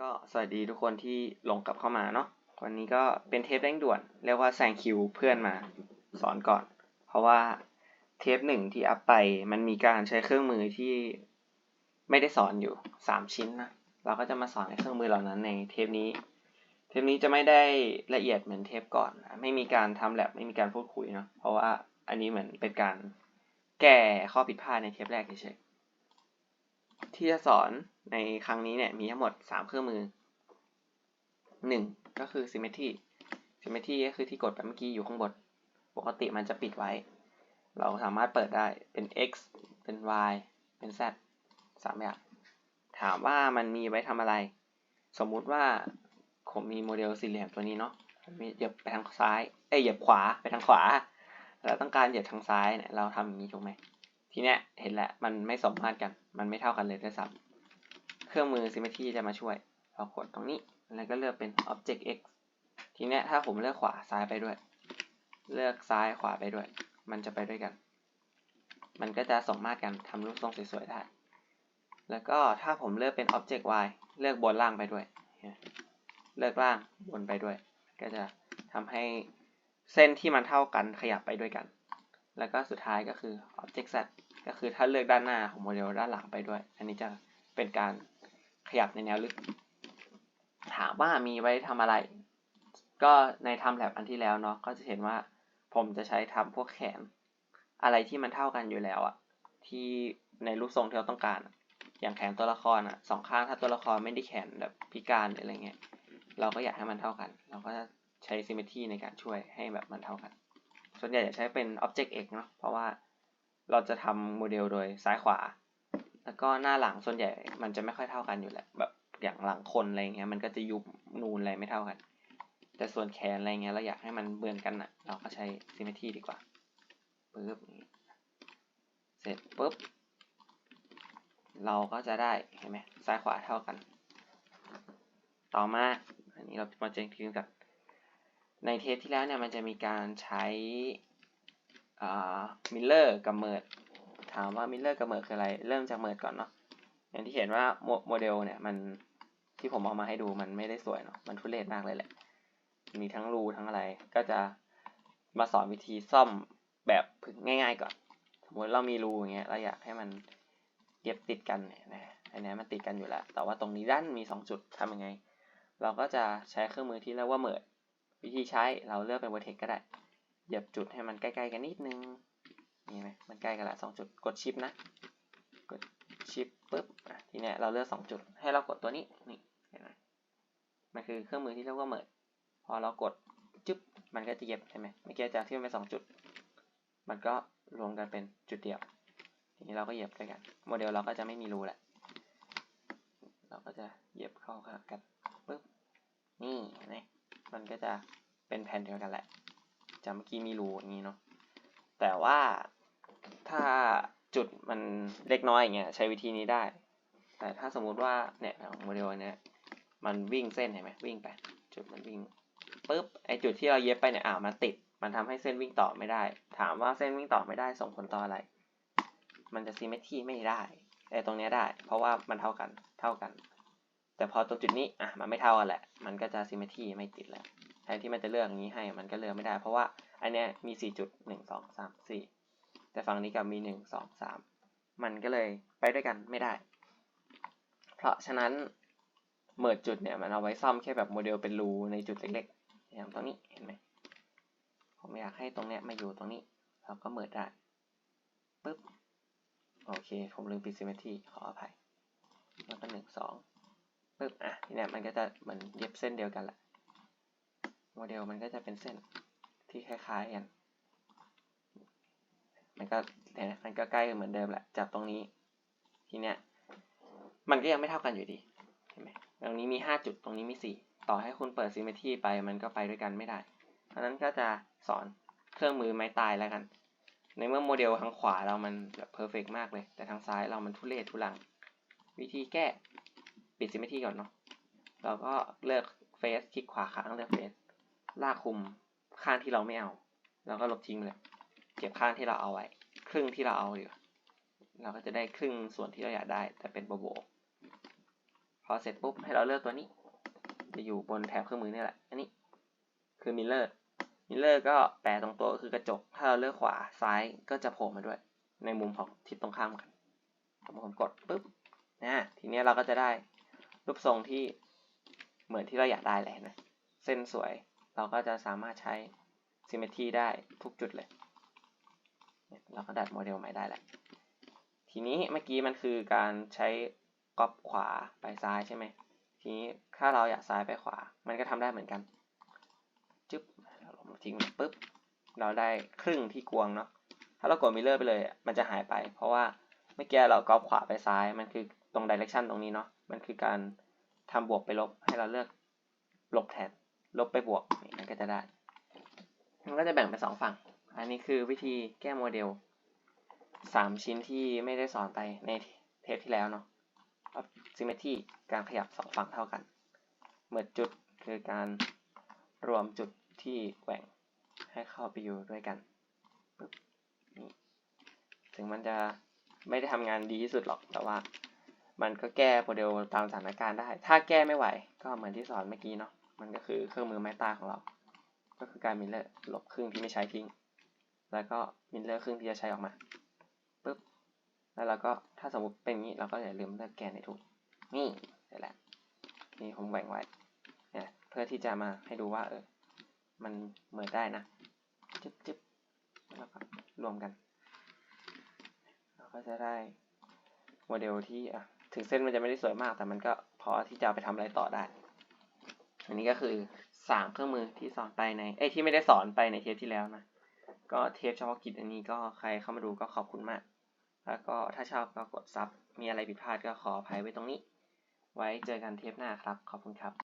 ก็สวัสดีทุกคนที่ลงกลับเข้ามาเนาะวันนี้ก็เป็นเทปเร่งด่วน เรียกว่าแซงคิวเพื่อนมาสอนก่อน เพราะว่าเทปหนึ่งที่อัพไปมันมีการใช้เครื่องมือที่ไม่ได้สอนอยู่สามชิ้นนะเราก็จะมาสอนในเครื่องมือเหล่านั้นในเทปนี้ เทปนี้จะไม่ได้ละเอียดเหมือนเทปก่อนนะไม่มีการทำแลบไม่มีการพูดคุยเนาะเพราะว่าอันนี้เหมือนเป็นการแก้ข้อผิดพลาดในเทปแรกเฉย ที่จะสอนในครั้งนี้เนี่ยมีทั้งหมด 3 เครื่องมือ 1 ก็คือ symmetry symmetry ก็คือที่กดไปเมื่อกี้อยู่ข้างบน ปกติมันจะปิดไว้ เราสามารถเปิดได้เป็น x เป็น y เป็น z สามอย่าง ถามว่ามันมีไว้ทำอะไร สมมุติว่าผมมีโมเดลสี่เหลี่ยมตัวนี้เนาะมมีเหยียบไปทางซ้าย เอ้ยเหยียบขวาไปทางขวาแล้วต้องการเหยียบทางซ้ายเนี่ยเราทำอย่างนี้ถูกไหม ทีเนี้ยเห็นแหละมันไม่สมมาตรกัน มันไม่เท่ากันเลยด้วยซ้ำเครื่องมือ symmetry จะมาช่วยเรากดตรงนี้แล้วก็เลือกเป็น object x ทีเนี้ยถ้าผมเลือกขวาซ้ายไปด้วย เลือกซ้ายขวาไปด้วย มันจะไปด้วยกัน มันก็จะสมมาตรกันทำรูปทรงสวยๆได้ แล้วก็ถ้าผมเลือกเป็น object y เลือกบนล่างไปด้วย เลือกล่างบนไปด้วย ก็จะทำให้เส้นที่มันเท่ากันขยับไปด้วยกัน แล้วก็สุดท้ายก็คือ object z ก็คือถ้าเลือกด้านหน้าของโมเดลด้านหลังไปด้วย อันนี้จะเป็นการขยับในแนวลึก ถามว่ามีไว้ทำอะไร ก็ในทำแลบอันที่แล้วเนาะก็จะเห็นว่าผมจะใช้ทำพวกแขน อะไรที่มันเท่ากันอยู่แล้วอะที่ในรูปทรงที่เราต้องการอะอย่างแขนตัวละครอะสองข้างถ้าตัวละครไม่ได้แขนแบบพิการหรืออะไรเงี้ยเราก็อยากให้มันเท่ากัน เราก็จะใช้ symmetry ในการช่วยให้แบบมันเท่ากัน ส่วนใหญ่จะใช้เป็น object x เนาะเพราะว่าเราจะทำโมเดลโดยซ้ายขวา แล้วก็หน้าหลังส่วนใหญ่มันจะไม่ค่อยเท่ากันอยู่แหละแบบอย่างหลังคนอะไรเงี้ยมันก็จะยุบนูนอะไรไม่เท่ากัน แต่ส่วนแขนอะไรเงี้ยเราอยากให้มันเหมือนกันอะเราก็ใช้ symmetry ดีกว่าปึ๊บเสร็จปุ๊บเราก็จะได้เห็นไหมซ้ายขวาเท่ากัน ต่อมาอันนี้เรามาเจงทีกัน ในเทปที่แล้วเนี่ยมันจะมีการใช้มิลเลอร์กับเมิร์ดถามว่ามิลเลอร์กับเมิร์ดคืออะไร เริ่มจากเมิร์ดก่อนเนาะอย่างที่เห็นว่าโมเดลเนี่ยมันที่ผมเอามาให้ดูมันไม่ได้สวยเนาะมันทุเรศมากเลยแหละ มีทั้งรูทั้งอะไร ก็จะมาสอนวิธีซ่อมแบบง่าย ๆก่อน สมมติเรามีรูอย่างเงี้ยเราอยากให้มันเย็บติดกันเนี่ยนะอันนี้มันติดกันอยู่แล้ว แต่ว่าตรงนี้ด้านมี 2 จุดทำยังไง เราก็จะใช้เครื่องมือที่เรียกว่าเมิร์ด วิธีใช้เราเลือกเป็น vertex ก็ได้เหยียบจุดให้มันใกล้ๆกันนิดนึงนี่ไหมมันใกล้กันละสองจุดกดชิปนะกดชิปปุ๊บทีเนี้ยเราเลือกสองจุด ให้เรากดตัวนี้นี่เห็นไหมมันคือเครื่องมือที่เรียกว่าเมิร์ดพอเรากดจึ๊บมันก็จะเย็บใช่ไหมเมื่อกี้จากที่มันเป็นสองจุด มันก็รวมกันเป็นจุดเดียวทีนี้เราก็เย็บด้วยกัน โมเดลเราก็จะไม่มีรูแหละเราก็จะเย็บเข้ากันปุ๊บนี่เห็นไหม มันก็จะเป็นแผ่นเดียวกันแหละจากเมื่อกี้มีรูอย่างนี้เนาะแต่ว่าถ้าจุดมันเล็กน้อยอย่างเงี้ยใช้วิธีนี้ได้ แต่ถ้าสมมุติว่าเนี่ยโมเดลเนี้ยมันวิ่งเส้นเห็นไหมวิ่งไปจุดมันวิ่งปุ๊บไอจุดที่เราเย็บไปเนี่ยอ่ามันติด มันทำให้เส้นวิ่งต่อไม่ได้ ถามว่าเส้นวิ่งต่อไม่ได้ส่งผลต่ออะไร มันจะซีเมทรีไม่ได้แต่ตรงนี้ได้ เพราะว่ามันเท่ากันเท่ากัน แต่พอตรงจุดนี้อะมันไม่เท่ากันแหละ มันก็จะซีเมทรีไม่ติดแล้วแทนที่มันจะเลือกอย่างนี้ให้มันก็เลือกไม่ได้ เพราะว่าอันเนี้ยมีสี่จุดหนึ่งสองสามสี่แต่ฝั่งนี้กับมีหนึ่งสองสามมันก็เลยไปด้วยกันไม่ได้ เพราะฉะนั้นเมิดจุดเนี่ยมันเอาไว้ซ่อมแค่แบบโมเดลเป็นรูในจุดเล็กๆ อย่างตรงนี้เห็นไหมผมอยากให้ตรงเนี้ยมาอยู่ตรงนี้เราก็เมิดได้ปึ๊บโอเค ผมลืมปิดซิมเมทรีขออภัยแล้วก็หนึ่งสอง ปึ๊บอะทีเนี้ยมันก็จะเหมือนเย็บเส้นเดียวกันแหละ โมเดลมันก็จะเป็นเส้นที่คล้ายๆกัน มันก็เนี่ยมันก็ใกล้เหมือนเดิมแหละจากตรงนี้ ทีเนี้ย มันก็ยังไม่เท่ากันอยู่ดี เห็นไหมตรงนี้มีห้าจุด ตรงนี้มีสี่ต่อให้คุณเปิดซิมเมทรีไป มันก็ไปด้วยกันไม่ได้ เพราะนั้นก็จะสอนเครื่องมือไม้ตายแล้วกัน ในเมื่อโมเดลทางขวาเรามันแบบเพอร์เฟกมากเลย แต่ทางซ้ายเรามันทุเรศทุลัง วิธีแก้ ปิดซิมเมทรีก่อนเนาะเราก็เลือกเฟสคลิกขวาค้างเลือกเฟสลากคุมข้างที่เราไม่เอาแล้วก็ลบทิ้งเลยเก็บข้างที่เราเอาไว้ ครึ่งที่เราเอาอยู่เราก็จะได้ครึ่งส่วนที่เราอยากได้ แต่เป็นโบโบพพอเสร็จปุ๊บให้เราเลือกตัวนี้ จะอยู่บนแถบเครื่องมือนี่แหละ อันนี้คือมิลเลอร์มิลเลอร์ก็แปลตรงตัวก็คือกระจก ถ้าเราเลือกขวาซ้ายก็จะโผล่มาด้วย ในมุมของทิศตรงข้ามกันผมกดปุ๊บนะทีนี้เราก็จะได้ รูปทรงที่เหมือนที่เราอยากได้เลยนะ เส้นสวยเราก็จะสามารถใช้ symmetry ได้ทุกจุดเลย เราก็ดัดโมเดลใหม่ได้แล้ว ทีนี้เมื่อกี้มันคือการใช้ก๊อปขวาไปซ้ายใช่ไหม ทีนี้ถ้าเราอยากซ้ายไปขวา มันก็ทำได้เหมือนกันจึ๊บเราลงทิ้งปุ๊บ เราได้ครึ่งที่กวงเนาะ ถ้าเรากดมิเลอร์ไปเลย มันจะหายไป เพราะว่าเมื่อกี้เราก๊อปขวาไปซ้าย มันคือ ตรงดิเรกชันตรงนี้เนาะมันคือการทำบวกไปลบให้เราเลือกลบแทนลบไปบวกนี่มันก็จะได้มันก็จะแบ่งเป็นสองฝั่ง อันนี้คือวิธีแก้โมเดลสามชิ้นที่ไม่ได้สอนไปในเทปที่แล้วเนาะซิมเมตรีการขยับสองฝั่งเท่ากัน เมื่อจุดคือการรวมจุดที่แกว่งให้เข้าไปอยู่ด้วยกันปึ๊บนี่ถึงมันจะไม่ได้ทำงานดีที่สุดหรอก แต่ว่า มันก็แก้โมเดลตามสถานการณ์ได้ ถ้าแก้ไม่ไหว ก็เหมือนที่สอนเมื่อกี้เนาะ มันก็คือเครื่องมือไม้ตาของเรา ก็คือการมิลเลอร์ลบครึ่งที่ไม่ใช้ทิ้ง แล้วก็มิลเลอร์ครึ่งที่จะใช้ออกมาปุ๊บ แล้วเราก็ถ้าสมมติเป็นงนี้เราก็อย่าลืมเลือกแกนในทุก นี่เสร็จแล้ว นี่ผมแบ่งไว้ เนี่ย เพื่อที่จะมาให้ดูว่าเออ มันเหมือนได้นะจึ๊บจึ๊บแล้วก็รวมกัน เราก็จะได้โมเดลที่อะ ถึงเส้นมันจะไม่ได้สวยมาก แต่มันก็พอที่จะไปทำอะไรต่อได้ อันนี้ก็คือสามเครื่องมือที่สอนไปในเอ้ที่ไม่ได้สอนไปในเทปที่แล้วนะ ก็เทปเฉพาะกิจอันนี้ก็ใครเข้ามาดูก็ขอบคุณมาก แล้วก็ถ้าชอบก็กดซับ มีอะไรผิดพลาดก็ขออภัยไว้ตรงนี้ ไว้เจอกันเทปหน้าครับ ขอบคุณครับ